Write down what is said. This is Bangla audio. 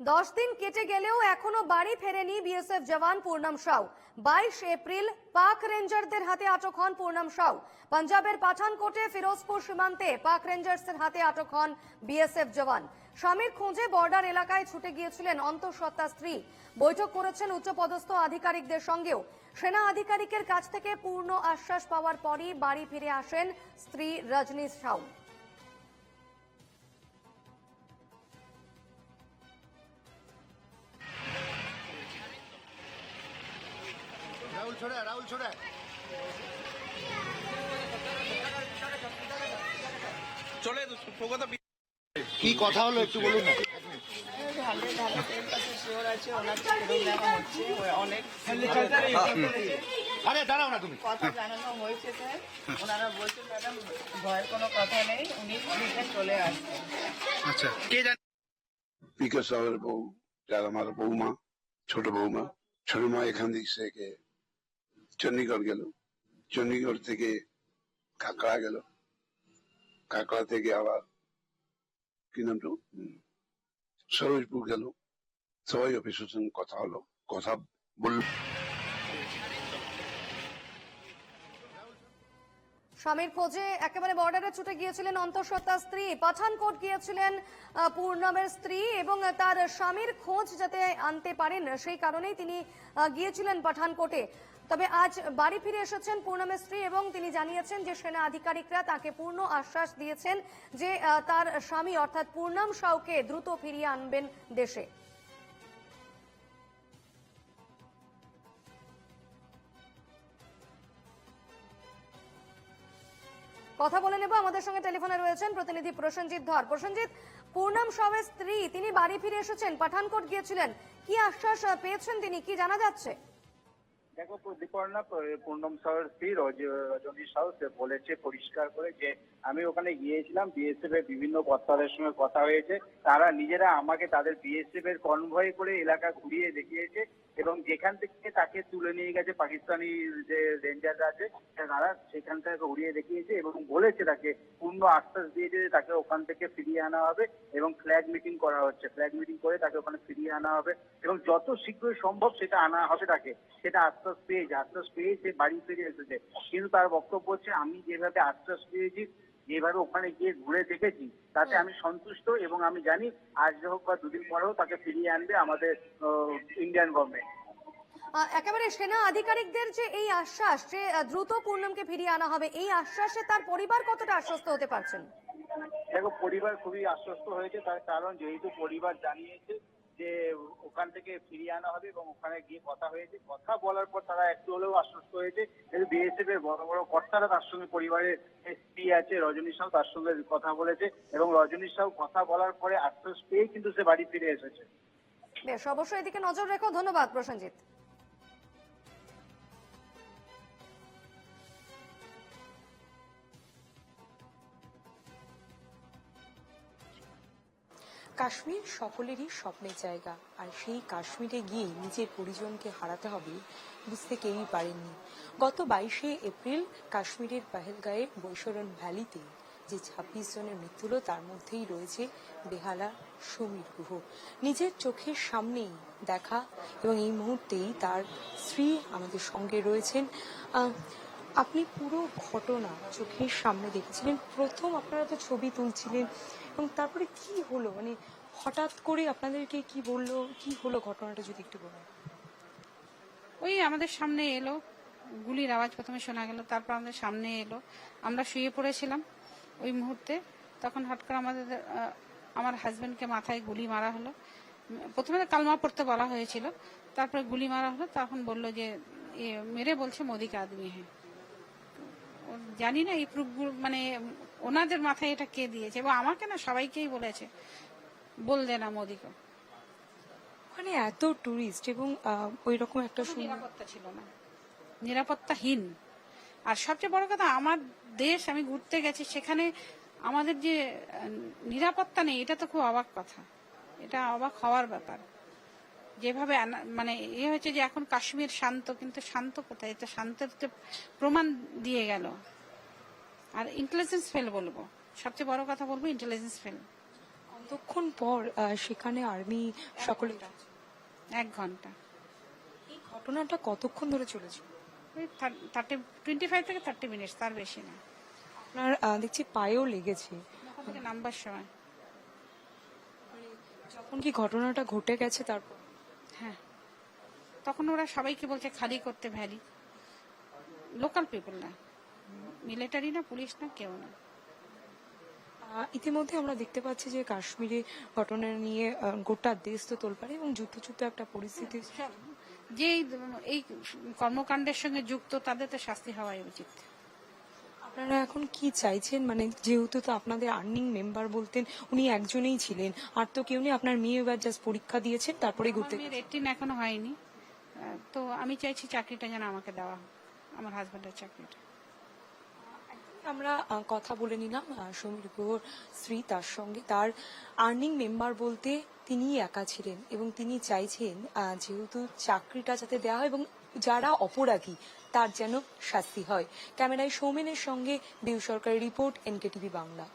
দশ দিন কেটে গেলেও এখনও বাড়ি ফেরেনি বিএসএফ জওয়ান পূর্ণম সাউ। বাইশ এপ্রিল পাক রেঞ্জারদের হাতে আটক হন পূর্ণম সাউ। পাঞ্জাবের পাঠানকোটে ফিরোজপুর সীমান্তে পাক রেঞ্জার্সের হাতে আটক হন বিএসএফ জওয়ান। স্বামীর খোঁজে বর্ডার এলাকায় ছুটে গিয়েছিলেন অন্তঃসত্ত্বা স্ত্রী। বৈঠক করেছেন উচ্চপদস্থ আধিকারিকদের সঙ্গেও। সেনা আধিকারিকের কাছ থেকে পূর্ণ আশ্বাস পাওয়ার পরই বাড়ি ফিরে আসেন স্ত্রী রজনী সাউ। রাহুল ছোড়া রাহুল ছোড়া চলে প্রগত কি কথা হলো একটু বলুন না। আরে দাঁড়াও না তুমি। কথা জানানো হয়েছে ওনারা বলছেন ম্যাডাম ভয়ের কোনো কথা নেই উনি চলে আসবেন আচ্ছা। কে জানে? পিকে সাহেবের বউ যার আমার বৌমা ছোট বৌমা ছোট মা এখান থেকে চণ্ডীগড় গেল। চণ্ডীগড় থেকে কাঁকড়া গেল। কাঁকড়া থেকে আবার কি নামটা সরোজপুর গেল। সবাই অফিসের সঙ্গে কথা হলো, কথা বলল। স্বামীর খোঁজে একেবারে বর্ডারে ছুটে গিয়েছিলেন অন্তঃসত্ত্বা স্ত্রী। পাঠানকোট গিয়েছিলেন পূর্ণমের স্ত্রী এবং তার স্বামীর খোঁজ যাতে আনতে পারেন সেই কারণেই তিনি গিয়েছিলেন পাঠানকোটে। তবে আজ বাড়ি ফিরে এসেছেন পূর্ণমের স্ত্রী এবং তিনি জানিয়েছেন যে সেনা আধিকারিকরা তাকে পূর্ণ আশ্বাস দিয়েছেন যে তার স্বামী অর্থাৎ পূর্ণম সাউকে দ্রুত ফিরিয়ে আনবেন দেশে। কথা বলে নেব। আমাদের সঙ্গে টেলিফোনে রয়েছেন প্রতিনিধি প্রসেনজিৎ ধর। প্রসেনজিৎ, পূর্ণাম সবের স্ত্রী, তিনি বাড়ি ফিরে এসেছেন, পাঠানকোট গিয়েছিলেন। কি আশ্বাস পেয়েছেন তিনি? কি জানা যাচ্ছে? দেখো দীপর্ণা পূর্ণম সাহের স্ত্রী রজ- রজনী সাউ সে বলেছে পরিষ্কার করে যে আমি ওখানে গিয়েছিলাম বিএসএফ এর বিভিন্ন কর্তাদের সঙ্গে কথা হয়েছে। তারা নিজেরা আমাকে তাদের বিএসএফ এর কনভয় করে এলাকা ঘুরিয়ে দেখিয়েছে এবং যেখান থেকে তাকে তুলে নিয়ে গেছে পাকিস্তানি যে রেঞ্জাররা আছে, তারা সেখান থেকে ঘুরিয়ে দেখিয়েছে এবং বলেছে তাকে, পূর্ণ আশ্বাস দিয়েছে যে তাকে ওখান থেকে ফিরিয়ে আনা হবে এবং ফ্ল্যাগ মিটিং করা হচ্ছে। ফ্ল্যাগ মিটিং করে তাকে ওখানে ফিরিয়ে আনা হবে এবং যত শীঘ্রই সম্ভব সেটা আনা হবে তাকে। সেটা আশ্বাস পেয়েছে আশ্বাস পেয়ে সে বাড়ি ফিরে এসেছে। কিন্তু তার বক্তব্য হচ্ছে আমি যেভাবে আশ্বাস পেয়েছি যেভাবে ওখানে গিয়ে ঘুরে দেখেছি তাতে আমি সন্তুষ্ট এবং আমি জানি আজ হোক বা দুদিন পরেও তাকে ফিরিয়ে আনবে আমাদের ইন্ডিয়ান গভর্নমেন্ট একেবারে সেনা আধিকারিকদের যে এই আশ্বাস যে দ্রুত পূর্ণমকে ফিরিয়ে আনা হবে এই আশ্বাসে তার পরিবার কতটা আশ্বস্ত হতে পারছেন? দেখো পরিবার খুবই আশ্বস্ত হয়েছে তার কারণ যেহেতু পরিবার জানিয়েছে যে ওখান থেকে ফিরিয়ে আনা হবে এবং ওখানে গিয়ে কথা হয়েছে। কথা বলার পর তারা একটু হলেও আশ্বস্ত হয়েছে বিএসএফ এর বড় বড় কর্তারা তার সঙ্গে পরিবারের স্ত্রী আছে, রজনী সাউ তার সঙ্গে কথা বলেছে এবং রজনী সাউ কথা বলার পরে আশ্বাস পেয়ে কিন্তু সে বাড়ি ফিরে এসেছে। বেশ, অবশ্যই এদিকে নজর রেখো। ধন্যবাদ, প্রসেনজিৎ। কাশ্মীর সকলেরই স্বপ্নের জায়গা। আর সেই কাশ্মীরে গিয়ে নিজের পরিজনকে হারাতে হবে বুঝতে কেউই পারেননি। গত বাইশে এপ্রিল কাশ্মীরের পেহেলগাঁয়ে বৈশরণ ভ্যালিতে যে ছাব্বিশ জনের মৃত্যু তার মধ্যেই রয়েছে বেহালা সমীর গুহ। নিজের চোখের সামনেই দেখা এবং এই মুহূর্তেই তার স্ত্রী আমাদের সঙ্গে রয়েছেন। আপনি পুরো ঘটনা চোখের সামনে দেখছিলেন। প্রথম আপনারা তো ছবি তুলছিলেন। এবং তারপরে কি হলো? মানে হঠাৎ করে আপনাদেরকে কি বলল? কি হলো ঘটনাটা যদি একটু বলেন? ওই আমাদের সামনে এলো। গুলির আওয়াজ প্রথমে শোনা গেল, তারপর আমাদের সামনে এলো। আমরা শুয়ে পড়েছিলাম ওই মুহূর্তে। তখন হট করে আমাদের আমার হাজবেন্ডকে মাথায় গুলি মারা হলো। প্রথমে কালমা পড়তে বলা হয়েছিল। তারপরে গুলি মারা হলো। তখন বলল যে মেরে বলছে মোদিকে আদমি হ্যাঁ জানি না এই প্রুফগুলো মানে ওনাদের মাথায় এটা কে দিয়েছে? এবং আমাকে না সবাইকেই বলেছে। বল দে না মোদিকে। ওখানে এত টুরিস্ট এবং ওই রকম একটা নিরাপত্তা ছিল না। নিরাপত্তাহীন। আর সবচেয়ে বড় কথা আমার দেশ আমি ঘুরতে গেছি সেখানে আমাদের যে নিরাপত্তা নেই এটা তো খুব অবাক কথা। এটা অবাক হওয়ার ব্যাপার। যেভাবে মানে এ হয়েছে যে এখন কাশ্মীর শান্ত কিন্তু শান্ত কোথায়? এটা শান্তের প্রমাণ দিয়ে গেল। আর ইন্টেলিজেন্স ফেল বলব। সবচেয়ে বড় কথা বলব ইন্টেলিজেন্স ফেল কতক্ষণ পর সেখানে আর্মি সকলে এক ঘণ্টা। এই ঘটনাটা কতক্ষণ ধরে চলেছে? ওই থার্টি টোয়েন্টি ফাইভ থেকে থার্টি মিনিটস তার বেশি না। আপনার দেখছি পায়েও লেগেছে। নাম্বার সময়। যখন কি ঘটনাটা ঘটে গেছে তারপর? তখন ওরা সবাইকে বলছে খালি করতে ভ্যালি। লোকাল পিপল না। মিলিটারি না পুলিশ না কেউ না। ইতিমধ্যে আমরা দেখতে পাচ্ছি যে কাশ্মীরে ঘটনা নিয়ে গোটা দেশ তো তোলপাড়ে এবং যুদ্ধযুদ্ধ একটা পরিস্থিতি। যে এই- কর্মকাণ্ডের সঙ্গে যুক্ত তাদের তো শাস্তি হওয়াই উচিত। আপনারা এখন কি চাইছেন? মানে যেহেতু তো আপনাদের আর্নিং মেম্বার বলতেন উনি একজনেই ছিলেন। আর তো কেউ নেই আপনার মেয়ে এবার জাস্ট পরীক্ষা দিয়েছেন তারপরে ঘুরতে এখনও হয়নি। তো আমি চাইছি চাকরিটা যেন আমাকে দেওয়া আমার হাজবেন্ডের চাকরিটা। আমরা কথা বলে নিলাম সমীর গুহর স্ত্রী, তার সঙ্গে। তার আর্নিং মেম্বার বলতে তিনিই একা ছিলেন এবং তিনি চাইছেন যেহেতু চাকরিটা যাতে দেওয়া হয় এবং যারা অপরাধী, তার যেন শাস্তি হয়। ক্যামেরায় সৌমেনের সঙ্গে বিউ সরকারের রিপোর্ট, এনকেটিভি বাংলা।